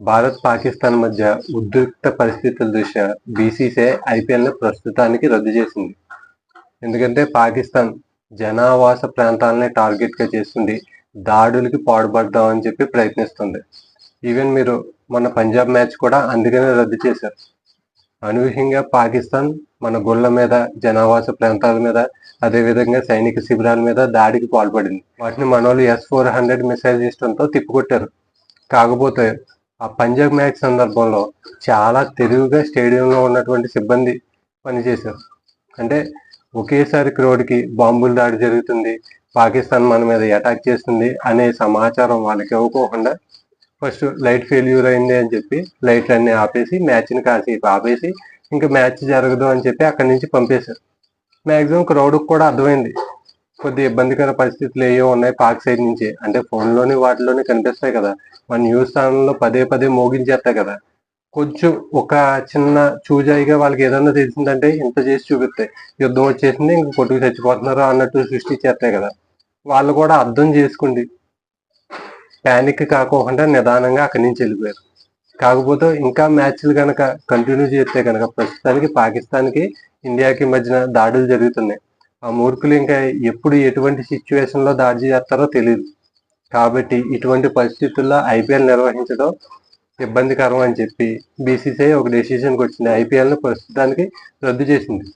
భారత్ పాకిస్తాన్ మధ్య ఉద్రిక్త పరిస్థితుల దృష్ట్యా బీసీసీఐ ఐపీఎల్ను ప్రస్తుతానికి రద్దు చేసింది. ఎందుకంటే పాకిస్తాన్ జనావాస ప్రాంతాలని టార్గెట్గా చేస్తుంది. దాడులకి పాడుపడదామని చెప్పి ప్రయత్నిస్తుంది. ఈవెన్ మీరు మన పంజాబ్ మ్యాచ్ కూడా అందుకనే రద్దు చేశారు. అనూహ్యంగా పాకిస్తాన్ మన గుళ్ళ మీద జనావాస ప్రాంతాల మీద అదే విధంగా సైనిక శిబిరాల మీద దాడికి పాల్పడింది. వాటిని మనోళ్ళు ఎస్ ఫోర్ హండ్రెడ్ మిసైల్ సిస్టంతో తిప్పికొట్టారు. కాకపోతే ఆ పంజాబ్ మ్యాచ్ సందర్భంలో చాలా తెలివిగా స్టేడియంలో ఉన్నటువంటి సిబ్బంది పనిచేశారు. అంటే ఒకేసారి క్రోడ్కి బాంబులు దాడి జరుగుతుంది పాకిస్తాన్ మన మీద అటాక్ చేస్తుంది అనే సమాచారం వాళ్ళకి ఇవ్వకోకుండా ఫస్ట్ లైట్ ఫెయిల్యూర్ అయింది అని చెప్పి లైట్లన్నీ ఆపేసి మ్యాచ్ని కాసేపు ఆపేసి ఇంకా మ్యాచ్ జరగదు అని చెప్పి అక్కడి నుంచి పంపేశారు. మ్యాక్సిమం క్రౌడ్కి కూడా అర్థమైంది. కొద్ది ఇబ్బందికర పరిస్థితులు ఏవో ఉన్నాయి పాక్ సైడ్ నుంచి. అంటే ఫోన్లోని వాటిలోనే కనిపిస్తాయి కదా. మన న్యూస్ ఛానల్లో పదే పదే మోగించేస్తాయి కదా. కొంచెం ఒక చిన్న చూజాయిగా వాళ్ళకి ఏదన్నా తెలిసిందంటే ఇంత చేసి చూపిస్తాయి యుద్ధం వచ్చేసింది ఇంక కొట్టుకు చచ్చిపోతున్నారు అన్నట్టు సృష్టించేస్తాయి కదా. వాళ్ళు కూడా అర్థం చేసుకోండి ప్యానిక్ కాకోకుండా నిదానంగా అక్కడి నుంచి వెళ్ళిపోయారు. కాకపోతే ఇంకా మ్యాచ్లు కనుక కంటిన్యూ చేస్తే కనుక ప్రస్తుతానికి పాకిస్తాన్కి ఇండియాకి మధ్యన దాడులు జరుగుతున్నాయి. ఆ మూర్ఖులు ఇంకా ఎప్పుడు ఎటువంటి సిచ్యువేషన్లో దాడి చేస్తారో తెలియదు కాబట్టి ఇటువంటి పరిస్థితుల్లో ఐపీఎల్ నిర్వహించడం ఇబ్బందికరం అని చెప్పి బీసీసీఐ ఒక డెసిషన్కి వచ్చింది. ఐపీఎల్ను ప్రస్తుతానికి రద్దు చేసింది.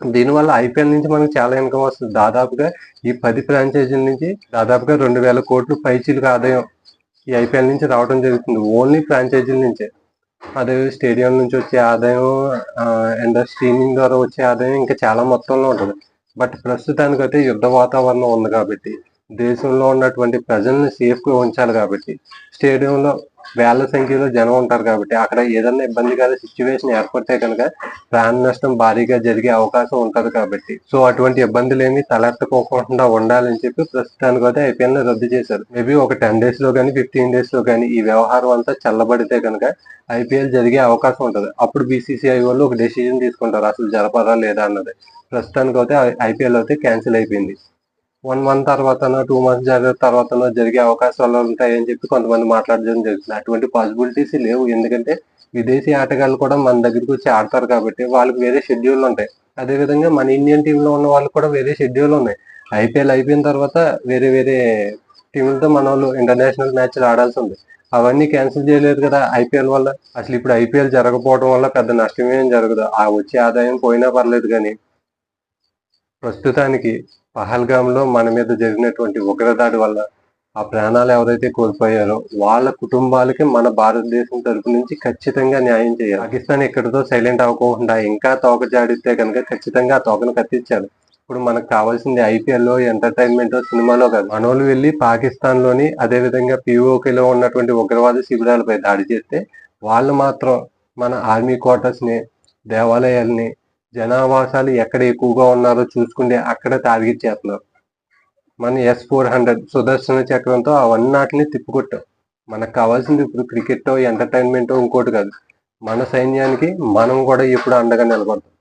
దీనివల్ల ఐపీఎల్ నుంచి మనకు చాలా ఇన్కమ్ వస్తుంది. దాదాపుగా ఈ పది ఫ్రాంచైజీల నుంచి దాదాపుగా రెండు వేల కోట్లు పైచీలకు ఆదాయం ఈ ఐపీఎల్ నుంచి రావడం జరుగుతుంది. ఓన్లీ ఫ్రాంచైజీల నుంచే. అదే స్టేడియం నుంచి వచ్చే ఆదాయం అండ్ స్ట్రీమింగ్ ద్వారా వచ్చే ఆదాయం ఇంకా చాలా మొత్తంలో ఉంటుంది. బట్ ప్రస్తుతానికైతే యుద్ధ వాతావరణం ఉంది కాబట్టి దేశంలో ఉన్నటువంటి ప్రజల్ని సేఫ్గా ఉంచాలి కాబట్టి స్టేడియంలో వేల సంఖ్యలో జనం ఉంటారు కాబట్టి అక్కడ ఏదైనా ఇబ్బందికర సిచ్యువేషన్ ఏర్పడితే కనుక ప్రాణ నష్టం భారీగా జరిగే అవకాశం ఉంటుంది కాబట్టి. సో అటువంటి ఇబ్బందులు ఏమి తలెత్తకోకుండా ఉండాలని చెప్పి ప్రస్తుతానికి అయితే ఐపీఎల్ రద్దు చేశారు. మేబీ ఒక టెన్ డేస్లో కానీ ఫిఫ్టీన్ డేస్లో కానీ ఈ వ్యవహారం అంతా చల్లబడితే కనుక ఐపీఎల్ జరిగే అవకాశం ఉంటుంది. అప్పుడు బీసీసీఐ వాళ్ళు ఒక డెసిజన్ తీసుకుంటారు. అసలు జరపరా లేదా అన్నది. ప్రస్తుతానికి అయితే ఐపీఎల్ అయితే క్యాన్సిల్ అయిపోయింది. వన్ మంత్ తర్వాతనో టూ మంత్స్ జరిగే తర్వాతనో జరిగే అవకాశాలు ఉంటాయని చెప్పి కొంతమంది మాట్లాడడం జరుగుతుంది అటువంటి పాసిబిలిటీస్ లేవు. ఎందుకంటే విదేశీ ఆటగాళ్ళు కూడా మన దగ్గరికి వచ్చి ఆడతారు కాబట్టి వాళ్ళకి వేరే షెడ్యూల్ ఉంటాయి. అదే విధంగా మన ఇండియన్ టీంలో ఉన్న వాళ్ళకి కూడా వేరే షెడ్యూల్ ఉన్నాయి. ఐపీఎల్ అయిపోయిన తర్వాత వేరే వేరే టీములతో మన వాళ్ళు ఇంటర్నేషనల్ మ్యాచ్లు ఆడాల్సి ఉంది. అవన్నీ క్యాన్సిల్ చేయలేదు కదా ఐపీఎల్ వల్ల. అసలు ఇప్పుడు ఐపీఎల్ జరగకపోవడం వల్ల పెద్ద నష్టం ఏం జరగదు. ఆ వచ్చే ఆదాయం పోయినా పర్లేదు కానీ ప్రస్తుతానికి పహల్గామ్లో మన మీద జరిగినటువంటి ఉగ్రదాడి వల్ల ఆ ప్రాణాలు ఎవరైతే కోల్పోయారో వాళ్ళ కుటుంబాలకి మన భారతదేశం తరపు నుంచి ఖచ్చితంగా న్యాయం చేయాలి. పాకిస్తాన్ ఇక్కడితో సైలెంట్ అవ్వకుండా ఇంకా తోక జాడిస్తే కనుక ఖచ్చితంగా ఆ తోకను కత్తించాలి ఇప్పుడు మనకు కావాల్సింది ఐపీఎల్ ఎంటర్టైన్మెంట్ సినిమాలో కాదు. మనోళ్ళు వెళ్ళి పాకిస్తాన్లోని అదే విధంగా పిఓకేలో ఉన్నటువంటి ఉగ్రవాద శిబిరాలపై దాడి చేస్తే వాళ్ళు మాత్రం మన ఆర్మీ క్వార్టర్స్ని దేవాలయాల్ని జనావాసాలు ఎక్కడ ఎక్కువగా ఉన్నారో చూసుకుంటే అక్కడ టార్గెట్ చేస్తున్నారు మన ఎస్ ఫోర్ హండ్రెడ్ సుదర్శన చక్రంతో అవన్నాటిని తిప్పుకొట్టాం. మనకు కావాల్సింది ఇప్పుడు క్రికెట్ ఎంటర్టైన్మెంట్ ఇంకోటి కాదు. మన సైన్యానికి మనం కూడా ఎప్పుడు అండగా నిలబడతాం.